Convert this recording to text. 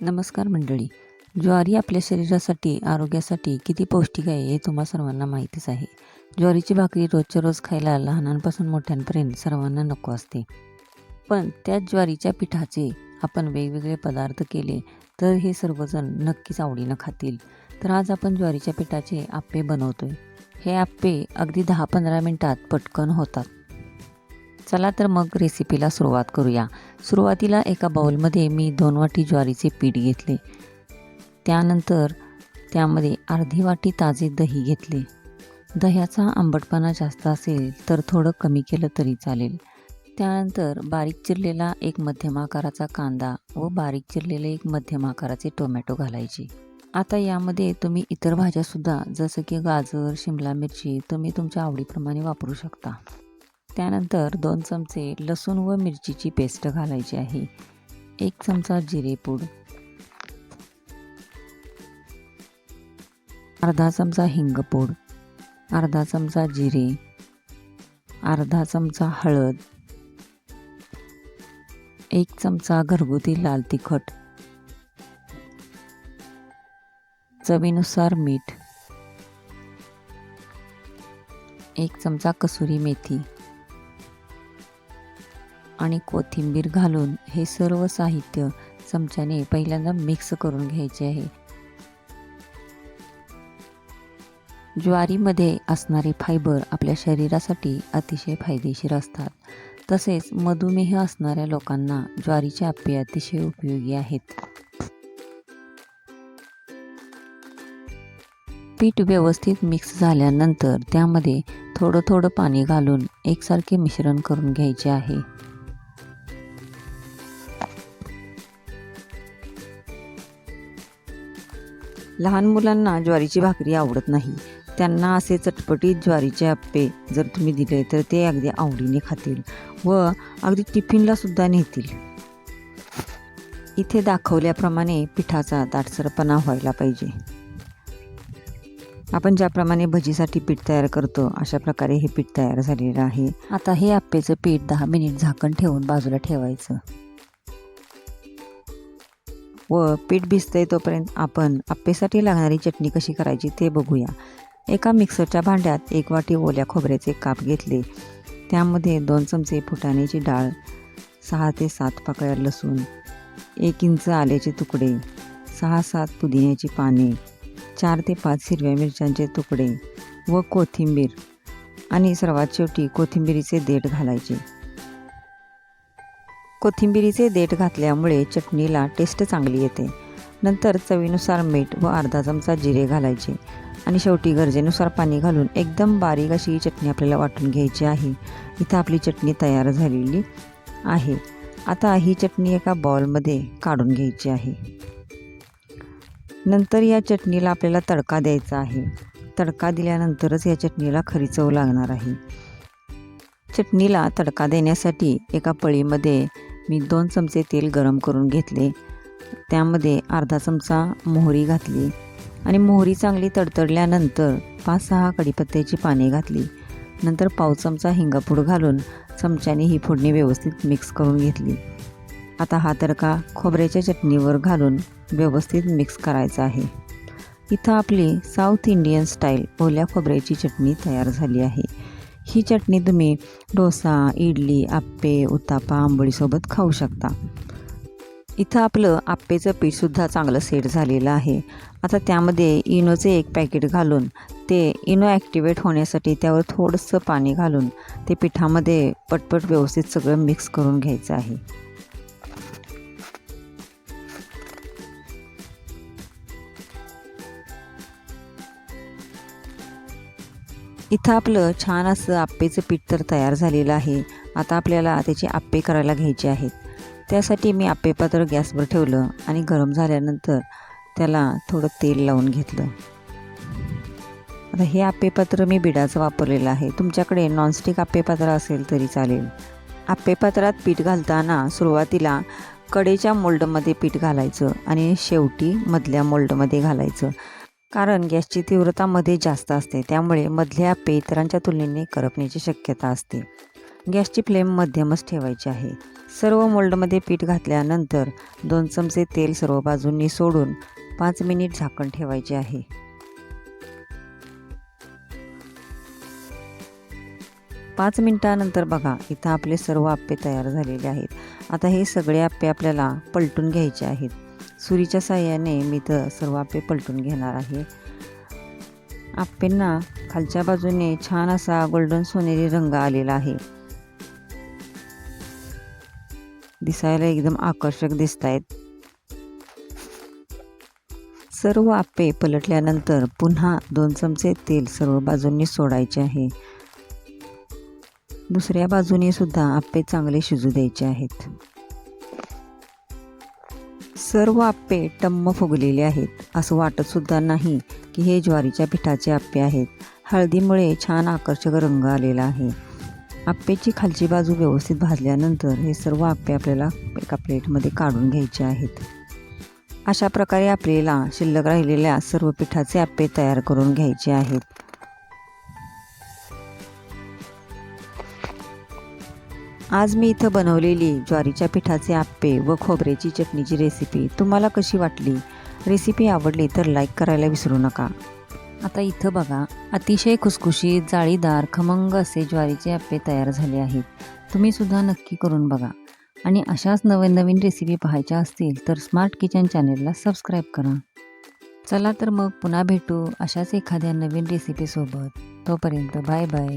नमस्कार मंडळी. ज्वारी आपल्या शरीरासाठी आरोग्यासाठी किती पौष्टिक आहे हे तुम्हा सर्वांना माहितीच आहे. ज्वारीची भाकरी रोजच्या रोज खायला लहानांपासून मोठ्यांपर्यंत सर्वांना नको असते. पण त्या ज्वारीच्या पिठाचे आपण वेगवेगळे पदार्थ केले तर हे सर्वजण नक्कीच आवडीनं खातील. तर आज आपण ज्वारीच्या पिठाचे आप्पे बनवतोय. हे आप्पे अगदी दहा पंधरा मिनटात पटकन होतात. चला तर मग रेसिपीला सुरुवात करूया. सुरुवातीला एका बाऊलमध्ये मी दोन वाटी ज्वारीचे पीठ घेतले. त्यानंतर त्यामध्ये अर्धी वाटी ताजे दही घेतले. दह्याचा आंबटपणा जास्त असेल तर थोडं कमी केलं तरी चालेल. त्यानंतर बारीक चिरलेला एक मध्यम आकाराचा कांदा व बारीक चिरलेले एक मध्यम आकाराचे टोमॅटो घालायचे. आता यामध्ये तुम्ही इतर भाज्यासुद्धा जसं की गाजर शिमला मिरची तुम्ही तुमच्या आवडीप्रमाणे वापरू शकता. त्यानंतर दोन चमचे लसूण व मिरचीची पेस्ट घालायची आहे. एक चमचा जिरेपूड अर्धा चमचा हिंगपूड अर्धा चमचा जिरे. अर्धा चमचा हळद. एक चमचा घरगुती लाल तिखट. चवीनुसार मीठ. एक चमचा कसुरी मेथी. आणि कोथिंबीर घालून हे सर्व साहित्य चमच्याने पहिल्यांदा मिक्स करून घ्यायचे आहे. ज्वारीमध्ये असणारे फायबर आपल्या शरीरासाठी अतिशय फायदेशीर असतात. तसेच मधुमेह असणाऱ्या लोकांना ज्वारीचे आप्पे अतिशय उपयोगी आहेत. पीठ व्यवस्थित मिक्स झाल्यानंतर त्यामध्ये थोडं थोडं पाणी घालून एकसारखे मिश्रण करून घ्यायचे आहे. लहान मुलांना ज्वारीची भाकरी आवडत नाही. त्यांना असे चटपटीत ज्वारीचे आप्पे जर तुम्ही दिले तर ते अगदी आवडीने खातील व अगदी टिफिनला सुद्धा नेतील. इथे दाखवल्याप्रमाणे पिठाचा दाटसरपणा व्हायला पाहिजे. आपण ज्याप्रमाणे भजीसाठी पीठ तयार करतो अशा प्रकारे हे पीठ तयार झालेलं आहे. आता हे आप्पेचं पीठ दहा मिनिट झाकण ठेवून बाजूला ठेवायचं. व पीठ भिजतंय तोपर्यंत आपण आप्पेसाठी लागणारी चटणी कशी करायची ते बघूया. एका मिक्सरच्या भांड्यात एक वाटी ओल्या खोबऱ्याचे काप घेतले. त्यामध्ये दोन चमचे फुटाण्याची डाळ सहा ते सात पाकळ्या लसूण एक इंच आल्याचे तुकडे सहा सात पुदिन्याची पाने चार ते पाच हिरव्या मिरच्यांचे तुकडे व कोथिंबीर आणि सर्वात शेवटी कोथिंबीरीचे देठ घालायचे. कोथिंबिरीचे देठ घातल्यामुळे चटणीला टेस्ट चांगली येते. नंतर चवीनुसार मीठ व अर्धा चमचा जिरे घालायचे आणि शेवटी गरजेनुसार पाणी घालून एकदम बारीक अशी ही चटणी आपल्याला वाटून घ्यायची आहे. इथं आपली चटणी तयार झालेली आहे. आता ही चटणी एका बॉलमध्ये काढून घ्यायची आहे. नंतर या चटणीला आपल्याला तडका द्यायचा आहे. तडका दिल्यानंतरच या चटणीला खरी चव लागणार आहे. चटणीला तडका देण्यासाठी एका पळीमध्ये मी दोन चमचे तेल गरम करून घेतले. त्यामध्ये अर्धा चमचा मोहरी घातली आणि मोहरी चांगली तडतडल्यानंतर पाच सहा कढीपत्त्याची पाने घातली. नंतर पाव चमचा हिंगापूड घालून चमच्याने ही फोडणी व्यवस्थित मिक्स करून घेतली. आता हा तडका खोबऱ्याच्या चटणीवर घालून व्यवस्थित मिक्स करायचा आहे. इथं आपली साऊथ इंडियन स्टाईल ओल्या खोबऱ्याची चटणी तयार झाली आहे. ही चटणी तुम्ही डोसा इडली आप्पे उत्तापा आंबोळीसोबत खाऊ शकता. इथं आपलं आप्पेचं पीठसुद्धा चांगलं सेट झालेलं आहे. आता त्यामध्ये इनोचे एक पॅकेट घालून ते इनो ॲक्टिवेट होण्यासाठी त्यावर थोडंसं पाणी घालून ते पिठामध्ये पटपट व्यवस्थित सगळं मिक्स करून घ्यायचं आहे. इथं आपलं छान असं आप्पेचं पीठ तर तयार झालेलं आहे. आता आपल्याला त्याचे आप्पे करायला घ्यायचे आहेत. त्यासाठी मी आप्पे पात्र गॅसवर ठेवलं आणि गरम झाल्यानंतर त्याला थोडं तेल लावून घेतलं. आता हे आप्पे पात्र मी बिडाचं वापरलेलं आहे. तुमच्याकडे नॉनस्टिक आप्पे पात्र असेल तरी चालेल. आप्पे पात्रात पीठ घालताना सुरुवातीला कडेच्या मोल्डमध्ये पीठ घालायचं आणि शेवटी मधल्या मोल्डमध्ये घालायचं. कारण गॅसची तीव्रता मध्ये जास्त असते त्यामुळे मधले आप्पे इतरांच्या तुलनेने करपण्याची शक्यता असते. गॅसची फ्लेम मध्यमच ठेवायची आहे. सर्व मोल्डमध्ये पीठ घातल्यानंतर दोन चमचे तेल सर्व बाजूंनी सोडून पाच मिनिट झाकण ठेवायचे आहे. पाच मिनिटानंतर बघा इथं आपले सर्व आप्पे तयार झालेले आहेत. आता हे सगळे आप्पे आपल्याला पलटून घ्यायचे आहेत. सुरीच्या साह्याने मी तर सर्व आप्पे पलटून घेणार आहे. आप्पेंना खालच्या बाजूने छान असा गोल्डन सोनेरी रंग आलेला आहे. दिसायला एकदम आकर्षक दिसत आहेत सर्व आप्पे पलटल्यानंतर पुन्हा दोन चमचे तेल सर्व बाजूंनी सोडायचे आहे. दुसऱ्या बाजूने सुद्धा आप्पे चांगले शिजू द्यायचे आहेत. सर्व आप्पे टम्म फुगलेले आहेत. असं वाटत सुद्धा नाही की हे ज्वारीच्या पिठाचे आप्पे आहेत. हळदीमुळे छान आकर्षक रंग आलेला आहे. आप्पेची खालची बाजू व्यवस्थित भाजल्यानंतर हे सर्व आप्पे आपल्याला एका प्लेटमध्ये काढून घ्यायचे आहेत. अशा प्रकारे आपल्याला शिल्लक राहिलेल्या सर्व पिठाचे आप्पे तयार करून घ्यायचे आहेत. आज मी इथं बनवलेली ज्वारीच्या पिठाचे आप्पे व खोबऱ्याची चटणीची रेसिपी तुम्हाला कशी वाटली? रेसिपी आवडली तर लाईक करायला विसरू नका. आता इथं बघा अतिशय खुसखुशीत जाळीदार खमंग असे ज्वारीचे आप्पे तयार झाले आहेत. तुम्ही सुद्धा नक्की करून बघा. आणि अशाच नवीन नवीन रेसिपी पाहायच्या असतील तर स्मार्ट किचन चॅनेलला सबस्क्राईब करा. चला तर मग पुन्हा भेटू अशाच एखाद्या नवीन रेसिपीसोबत तोपर्यंत बाय बाय